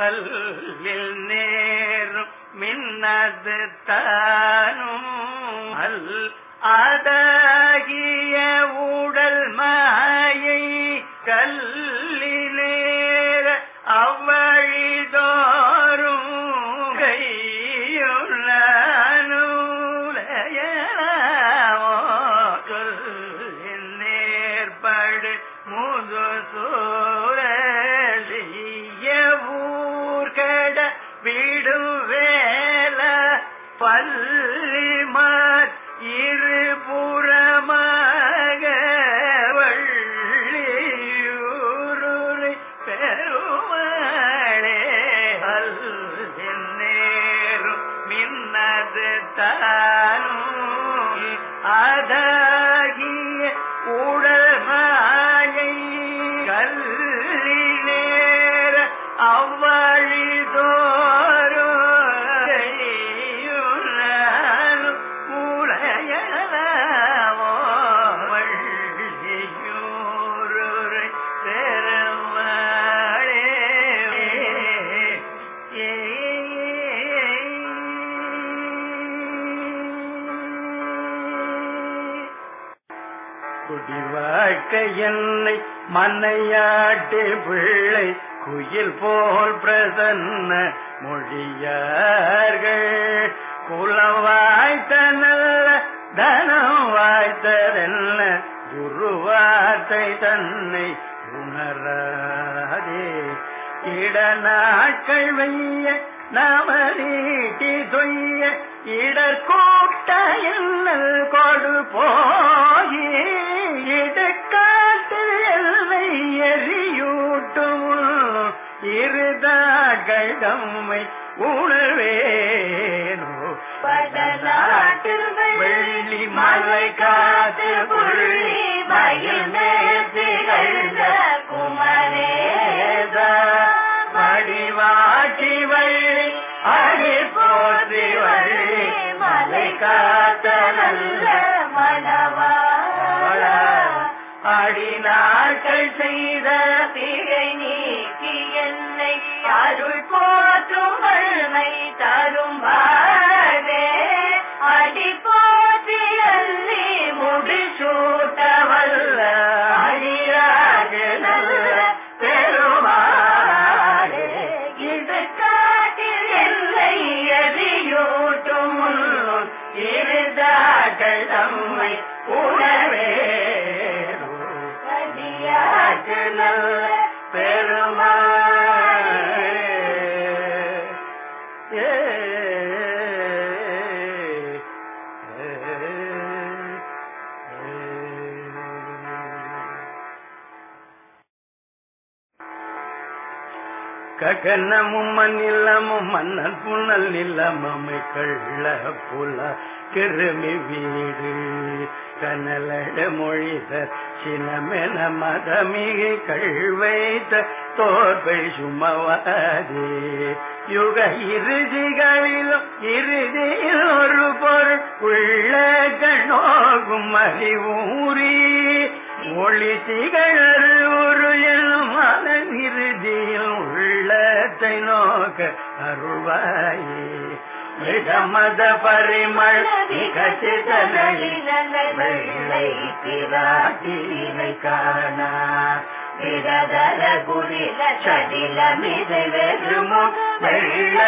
கல்வில் நேரும் மின்னது தானும். அல் அடகிய உடல் மாயை கல்லிலேற அவ்வழிதோறும் பல்லிமார் இருபுறமாக வள்ளியூருரை பெருமாளே அல்லின் மின்னது தானும் அதாகிய குடி என்னை மன்னையாட்டு பிள்ளை குயில் போல் பிரசன்ன மொழியார்கள். குலம் வாய்த்த நல்ல தனம் வாய்த்ததென்ன குருவார்த்தை தன்னை உணராதே. இட நாட்கள் வெய்ய நமரீட்டி தொய்ய இடர்கோட்ட என்னல் கொடு போகி இடக்காட்டு எல்லை எரியூட்டும் இருதார்கள் தம்மை உணர்வேனோ. படநாட்டில் வெள்ளி மலை காத்து புள்ளி மயில் மேல் திகழ்ந்த காத்த நல்ல மணவாள அடி நாட்கள் செய்த திரை நீக்கி என்னை அருள் போற்றும் வல்மை ககனமும் மண்ணிலமும் மன்னன் புனல் நிலமமை கள்ள புல கிருமி வீடு. கனலட மொழித சினமென மதமிகை கழ்வைத்த தோற்பை சுமவாதே. யுக இறுதிகளிலும் இறுதியில் ஒரு பொருள் உள்ள கண்ணோகும் அறிவூரீ ஒளி திகழர் ஒரு மன இறுதியில் உள்ளத்தை நோக்க அருள்வாயே. விடமத பரிமள் நிகழ்ச்சிதனி வெள்ளை பிராட்டினை காணா விரதர குடில சடில மிதை வெறுமோ வெள்ள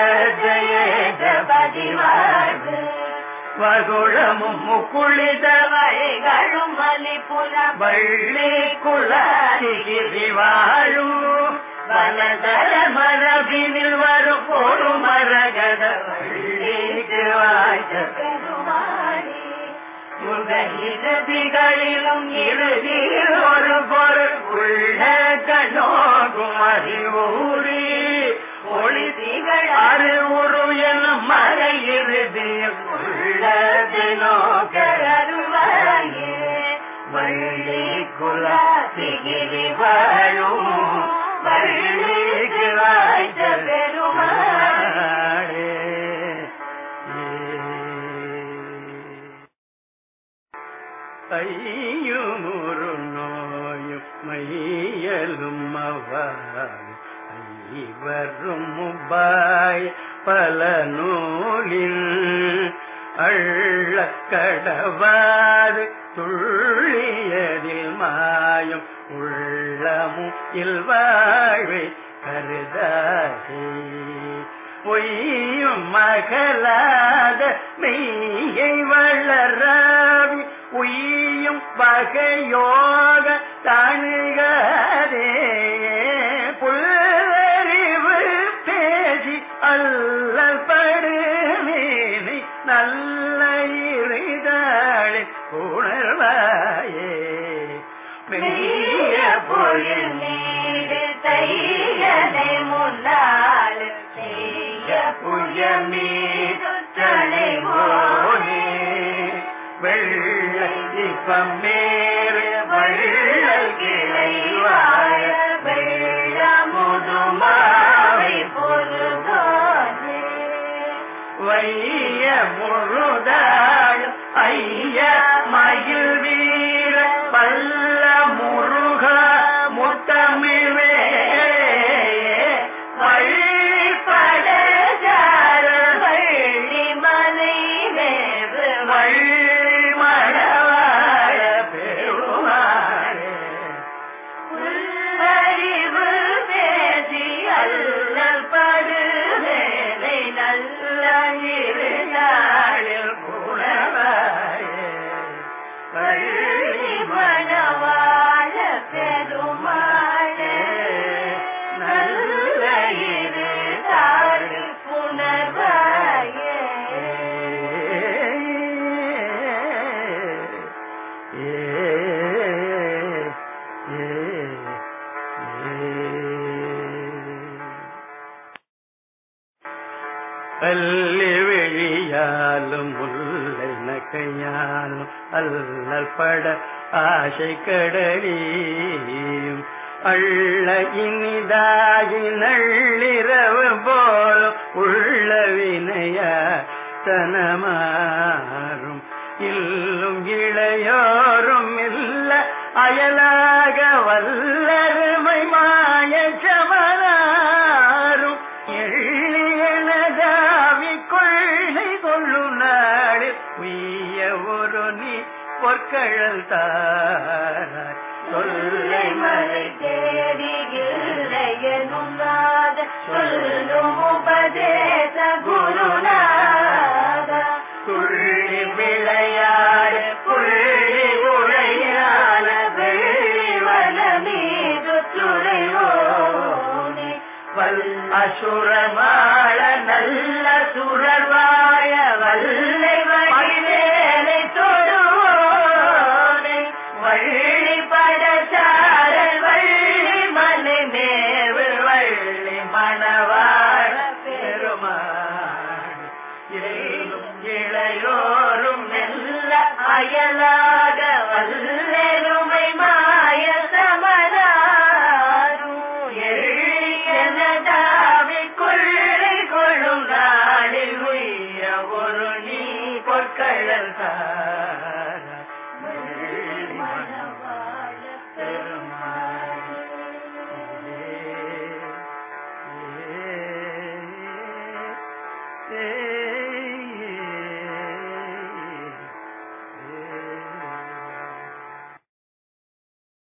ஜெயத பதிவாழ்வு வகுழமும் முக்குளித வழிகளும் மலிபுறம் வள்ளி குலாரி வாழும் வனதர மரபினில் வரும் ஒரு மரகத வள்ளிக்கு வாய்த்த பெருமாளே இறுதியில் ஒரு பொருள் உள்ள கண்ணோகும் அறிவூரி ஒளி திகழ் அறிவுறு எனும் மறை இறுதியில் உள்ளது நோக்க அருள்வாயே வள்ளி குலாசிகிரி வாழும் வள்ளிக்கு வாய்த்த பெருமாளே ஐயுமுறு நோயும் மையலும் அவ்வாறு முபாய் பல நூலின் அள்ளக்கடவாறு துள்ளியதில் மாயம் உள்ளமும் இல்வாழ்வை கருதாகி பொய்யும் மகளாத மெய்யை வளராவி உயும் வகையோக தணுகாதே நல்ல இருதாளில் உணர்வாயே. மெய்ய பொழில் நீடு தையலை முன்னால் செய்ய புய மீது தலைவோனே வெள்ள இப்பம் மேறு வள்ளல் கிளை வெள்ள முதுமாவை பொருதோனே வை முழுதாள் ஐ பள்ளி வெளியாலும் முல்லை நகையாலும் அல்லல் பட ஆசை கடலியும். அள்ள இனிதாகி நள்ளிரவு போலும் உள்ள வினைய தனமாறும். இல்லும் இளையோரும் இல்ல அயலா உய்ய ஒரு நீ பொற்கழல் தாராய் சொல்லை மறை தேடிகில்லையனும் நாத சொல்லும் உபதேச குருநாத. துள்ளி விளையாடு புள்ளி உழையான வெள்ளிவன மீது துறைவோனே. வல் அசுரமாள நல்ல சுரர்வாய வல்லை